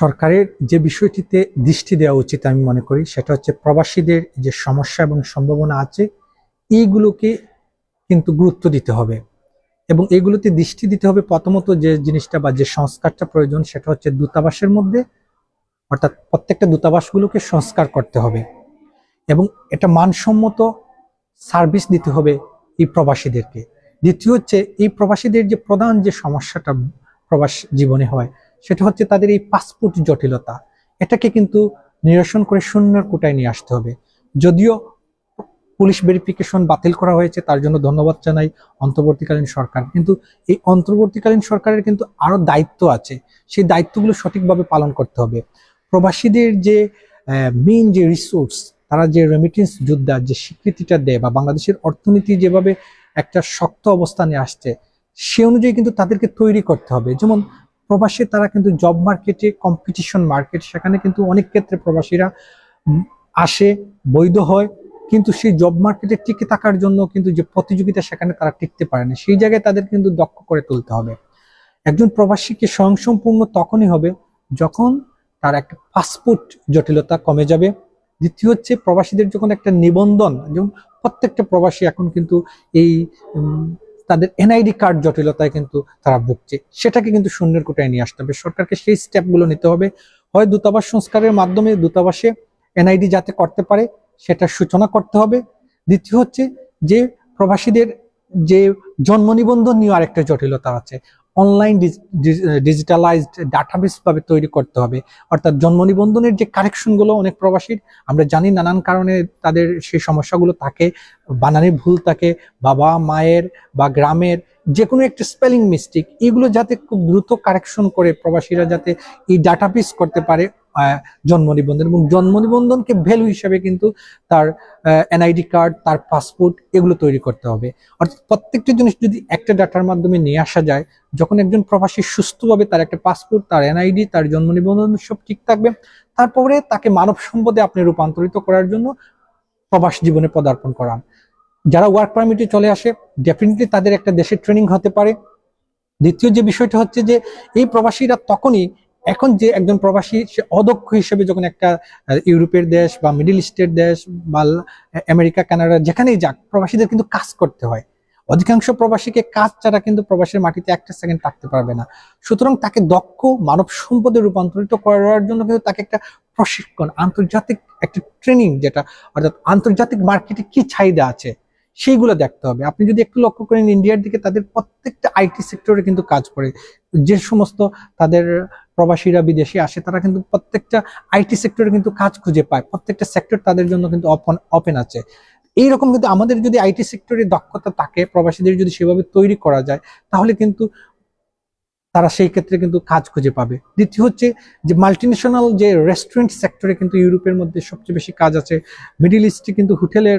সরকারের যে বিষয়টিতে দৃষ্টি দেওয়া উচিত আমি মনে করি, সেটা হচ্ছে প্রবাসীদের যে সমস্যা এবং সম্ভাবনা আছে, এইগুলোকে কিন্তু গুরুত্ব দিতে হবে। এবং এগুলোতে দৃষ্টি দিতে হবে প্রথমত যে জিনিসটা বা যে সংস্কারটা প্রয়োজন, সেটা হচ্ছে দূতাবাসের মধ্যে, অর্থাৎ প্রত্যেকটা দূতাবাসগুলোকে সংস্কার করতে হবে। এবং এটা মানসম্মত সার্ভিস দিতে হবে এই প্রবাসীদেরকে। দ্বিতীয় হচ্ছে, এই প্রবাসীদের যে প্রধান যে সমস্যাটা প্রবাস জীবনে হয় সেটা হচ্ছে তাদের এই পাসপোর্ট জটিলতা। এটাকে কিন্তু নিরসন করে শূন্যের কোটায় নিয়ে আসতে হবে। যদিও পুলিশ ভেরিফিকেশন বাতিল করা হয়েছে, তার জন্য ধন্যবাদ জানাই অন্তর্বর্তীকালীন সরকার। কিন্তু এই অন্তর্বর্তীকালীন সরকারের কিন্তু আরও দায়িত্ব আছে। সেই দায়িত্বগুলো সঠিকভাবে পালন করতে হবে। প্রবাসীদের যে মেইন যে রিসোর্স তারা যে রেমিটেন্স যোদ্ধা যে স্বীকৃতিটা দেয় বা বাংলাদেশের অর্থনীতি যেভাবে একটা শক্ত অবস্থানে আসছে, সে অনুযায়ী কিন্তু তাদেরকে তৈরি করতে হবে। যেমন প্রবাসী, তারা কিন্তু জব মার্কেটে কম্পিটিশন মার্কেট সেখানে কিন্তু অনেক ক্ষেত্রে প্রবাসীরা আসে, বৈধ হয়। কিন্তু সেই জব মার্কেটে টিকে থাকার জন্য কিন্তু যে প্রতিযোগিতা, সেখানে তারা টিকতে পারে না। সেই জায়গায় তাদের কিন্তু দক্ষ করে তুলতে হবে। একজন প্রবাসীকে স্বয়ংসম্পূর্ণ তখনই হবে যখন তার একটা পাসপোর্ট জটিলতা কমে যাবে। দ্বিতীয় হচ্ছে, প্রবাসীদের যখন একটা নিবন্ধন, যেমন প্রত্যেকটা প্রবাসী এখন কিন্তু এই তাদের এনআইডি কার্ড জটিলতায় কিন্তু তারা ভুগছে। সেটাকে কিন্তু শূন্যের কোটায় নিয়ে আসতে হবে। সরকারকে সেই স্টেপগুলো নিতে হবে। হয় দূতাবাস সংস্কারের মাধ্যমে দূতাবাসে এনআইডি যাতে করতে পারে সেটা সূচনা করতে হবে। দ্বিতীয় হচ্ছে যে প্রবাসীদের যে জন্ম নিবন্ধন নিয়ে আরেকটা জটিলতা আছে। অনলাইন ডিজিটালাইজড ডাটাবেসভাবে তৈরি করতে হবে। অর্থাৎ জন্ম নিবন্ধনের যে কারেকশনগুলো অনেক প্রবাসীর, আমরা জানি নানান কারণে তাদের সেই সমস্যাগুলো থাকে বানানের ভুল থাকে, বাবা মায়ের বা গ্রামের যে কোনো একটা স্পেলিং মিস্টেক এগুলো যাতে খুব দ্রুত কারেকশন করে প্রবাসীরা যাতে এই ডাটাবেস করতে পারে। জন্ম নিবন্ধন এবং জন্ম নিবন্ধনকে ভ্যালু হিসাবে কিন্তু তার এনআইডি কার্ড তার পাসপোর্ট এগুলো তৈরি করতে হবে। অর্থাৎ প্রত্যেকটি জিনিস যদি একটা ডাটার মাধ্যমে নিয়ে আসা যায়, যখন একজন প্রবাসী সুস্থভাবে তার একটা পাসপোর্ট তার এনআইডি তার জন্ম নিবন্ধন সব ঠিক থাকবে, তারপরে তাকে মানব সম্পদে আপনি রূপান্তরিত করার জন্য প্রবাস জীবনে পদার্পণ করান। যারা ওয়ার্ক পারমিটে চলে আসে ডেফিনেটলি তাদের একটা দেশের ট্রেনিং হতে পারে। দ্বিতীয় যে বিষয়টা হচ্ছে যে, এই প্রবাসীরা তখনই এখন যে একজন প্রবাসী, সে অদক্ষ হিসেবে যখন একটা ইউরোপের দেশ বা মিডল ইস্টের দেশ বা আমেরিকা, কানাডা যেখানেই যাক, প্রবাসীদের কিন্তু কাজ করতে হয়। অধিকাংশ প্রবাসীকে কাজ ছাড়া কিন্তু প্রবাসের মাটিতে একটা সেকেন্ড থাকতে পারবে না। সুতরাং তাকে দক্ষ, মানব সম্পদে রূপান্তরিত করার জন্য কিন্তু তাকে একটা প্রশিক্ষণ, আন্তর্জাতিক একটা ট্রেনিং যেটা, অর্থাৎ আন্তর্জাতিক মার্কেটে কি চাহিদা আছে, সেইগুলো দেখতে হবে। আপনি যদি একটু লক্ষ্য করেন, ইন্ডিয়ার দিকে তাদের প্রত্যেকটা আইটি সেক্টরে কিন্তু কাজ করে। যে সমস্ত তাদের প্রবাসীরা বিদেশে আসে, তারা কিন্তু প্রত্যেকটা আইটি সেক্টরে কিন্তু কাজ খুঁজে পায়। প্রত্যেকটা সেক্টর তাদের জন্য কিন্তু ওপেন আছে। এইরকম কিন্তু আমাদের যদি আইটি সেক্টরে দক্ষতা থাকে, প্রবাসীদের যদি সেভাবে তৈরি করা যায়, তাহলে কিন্তু তারা সেই ক্ষেত্রে কিন্তু কাজ খুঁজে পাবে। দ্বিতীয় হচ্ছে যে মাল্টিনেশনাল যে রেস্টুরেন্ট সেক্টরে কিন্তু ইউরোপের মধ্যে সবচেয়ে বেশি কাজ আছে। মিডিল ইস্টে কিন্তু হোটেলের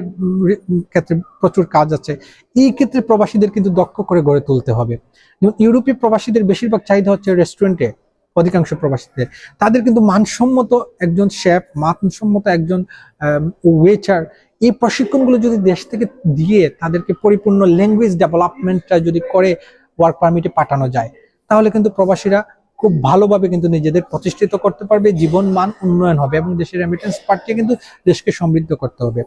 ক্ষেত্রে প্রচুর কাজ আছে। এই ক্ষেত্রে প্রবাসীদের কিন্তু দক্ষ করে গড়ে তুলতে হবে। যেমন ইউরোপীয় প্রবাসীদের বেশিরভাগ চাহিদা হচ্ছে রেস্টুরেন্টে অধিকাংশ প্রবাসীদের। তাদের কিন্তু মানসম্মত একজন শেফ মানসম্মত একজন ওয়েচার এই প্রশিক্ষণগুলো যদি দেশ থেকে দিয়ে তাদেরকে পরিপূর্ণ ল্যাঙ্গুয়েজ ডেভেলপমেন্টটা যদি করে ওয়ার্ক পারমিটে পাঠানো যায়, তাহলে কিন্তু প্রবাসীরা খুব ভালোভাবে কিন্তু নিজেদের প্রতিষ্ঠিত করতে পারবে, জীবন মান উন্নয়ন হবে এবং দেশের রেমিটেন্স পাঠিয়ে কিন্তু দেশকে সমৃদ্ধ করতে হবে।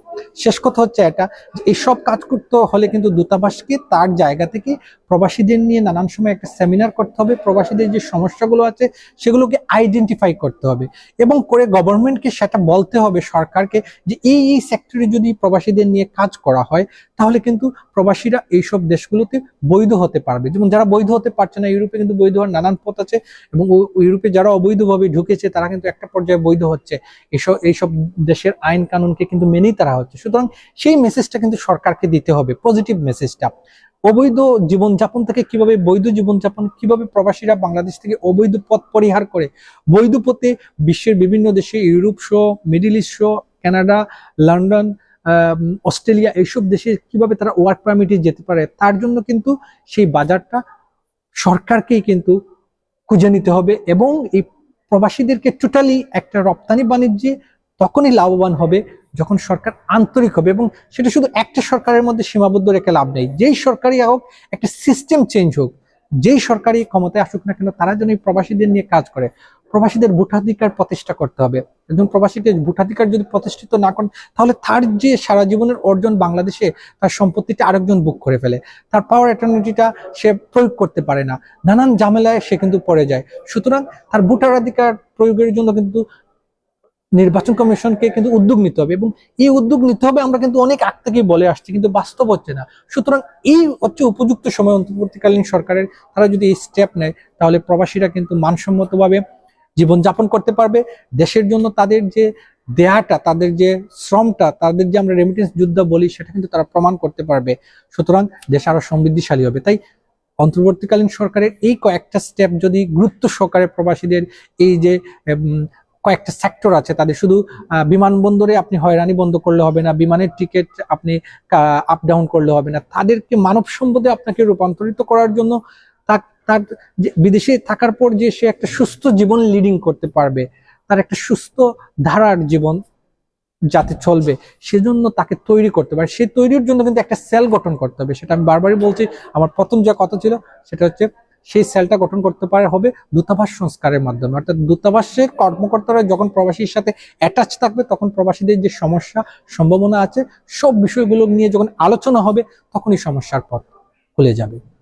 শেষ কথা হচ্ছে এটা এইসব কাজ করতে হলে কিন্তু দূতাবাসকে তার জায়গা থেকে প্রবাসীদের নিয়ে নানান সময় একটা সেমিনার করতে হবে। প্রবাসীদের যে সমস্যাগুলো আছে, সেগুলোকে আইডেন্টিফাই করতে হবে এবং করে গভর্নমেন্টকে সেটা বলতে হবে সরকারকে যে এই এই সেক্টরে যদি প্রবাসীদের নিয়ে কাজ করা হয়, তাহলে কিন্তু প্রবাসীরা এইসব দেশগুলোতে বৈধ হতে পারবে। যেমন যারা বৈধ হতে পারছে না, ইউরোপে কিন্তু বৈধ হওয়ার নানান পথ আছে। এবং ইউরোপে যারা অবৈধভাবে ঢুকেছে, তারা কিন্তু একটা পর্যায়ে বৈধ হচ্ছে। এইসব এইসব দেশের আইন কানুনকে কিন্তু মেনেই তারা হচ্ছে। সুতরাং সেই মেসেজটা কিন্তু সরকারকে দিতে হবে পজিটিভ মেসেজটা অবৈধ জীবনযাপন থেকে কীভাবে বৈধ জীবনযাপন, কীভাবে প্রবাসীরা বাংলাদেশ থেকে অবৈধ পথ পরিহার করে, বৈধ পথে বিশ্বের বিভিন্ন দেশে, ইউরোপ সহ, মিডিল ইস্ট সহ, কানাডা, লন্ডন অস্ট্রেলিয়া, এইসব দেশে কীভাবে তারা ওয়ার্ক পারমিটে যেতে পারে, তার জন্য কিন্তু সেই বাজারটা সরকারকেই কিন্তু খুঁজে নিতে হবে এবং এই প্রবাসীদেরকে টোটালি একটা রপ্তানি বাণিজ্যে তখনই লাভবান হবে যখন সরকার আন্তরিক হবে এবং সেটা শুধু একটা সরকারের মধ্যে সীমাবদ্ধ রেখে লাভ নেই। যেই সরকারই হোক, একটা সিস্টেম চেঞ্জ হোক যেই সরকারি ক্ষমতায় আসুক না কেন, তারা যেন এই প্রবাসীদের নিয়ে কাজ করে। প্রবাসীদের ভোটাধিকার প্রতিষ্ঠা করতে হবে। একজন প্রবাসীকে ভোটাধিকার যদি প্রতিষ্ঠিত না করেন, তাহলে তার যে সারা জীবনের অর্জন বাংলাদেশে, তার সম্পত্তিটা আরেকজন বুক করে ফেলে। তার পাওয়ার অ্যাটর্নিটিটা সে প্রয়োগ করতে পারে না। নানান ঝামেলায় সে কিন্তু পড়ে যায়। সুতরাং তার ভোটাধিকার প্রয়োগের জন্য কিন্তু নির্বাচন কমিশনকে কিন্তু উদ্যোগ নিতে হবে এবং এই উদ্যোগ নিতে হবে, আমরা কিন্তু অনেক আগ থেকেই বলে আসছি, কিন্তু বাস্তব হচ্ছে না। সুতরাং এই হচ্ছে উপযুক্ত সময় অন্তর্বর্তীকালীন সরকারের, তারা যদি এই স্টেপ নেয়, তাহলে প্রবাসীরা কিন্তু মানসম্মতভাবে জীবনযাপন করতে পারবে। দেশের জন্য তাদের যে দেয়াটা, তাদের যে শ্রমটা, তাদের যে আমরা রেমিটেন্স যুদ্ধ বলি, সেটা কিন্তু তারা প্রমাণ করতে পারবে। সুতরাং দেশ আরও সমৃদ্ধিশালী হবে। তাই অন্তর্বর্তীকালীন সরকারের এই কয়েকটা স্টেপ যদি গুরুত্ব সহকারে প্রবাসীদের এই যে কয়েকটা সেক্টর আছে, তাদের শুধু বিমানবন্দরে আপনি হয়রানি বন্ধ করলে হবে না, বিমানের টিকিট আপনি আপ ডাউন করলে হবে না। তাদেরকে মানব সম্পদে আপনাকে রূপান্তরিত করার জন্য তার বিদেশে থাকার পর যে সে একটা সুস্থ জীবন লিডিং করতে পারবে, তার একটা সুস্থ ধারার জীবন যাতে চলবে, সেজন্য তাকে তৈরি করতে পারে সেই তৈরির জন্য কিন্তু একটা সেল গঠন করতে হবে। সেটা আমি বারবারই বলছি, আমার প্রথম যে কথা ছিল, সেটা হচ্ছে সেই সেলটা গঠন করতে পারে হবে দূতাবাস সংস্কারের মাধ্যমে। অর্থাৎ দূতাবাসের কর্মকর্তারা যখন প্রবাসীর সাথে অ্যাটাচ থাকবে, তখন প্রবাসীদের যে সমস্যা সম্ভাবনা আছে, সব বিষয়গুলো নিয়ে যখন আলোচনা হবে, তখনই সমস্যার পথ খুলে যাবে।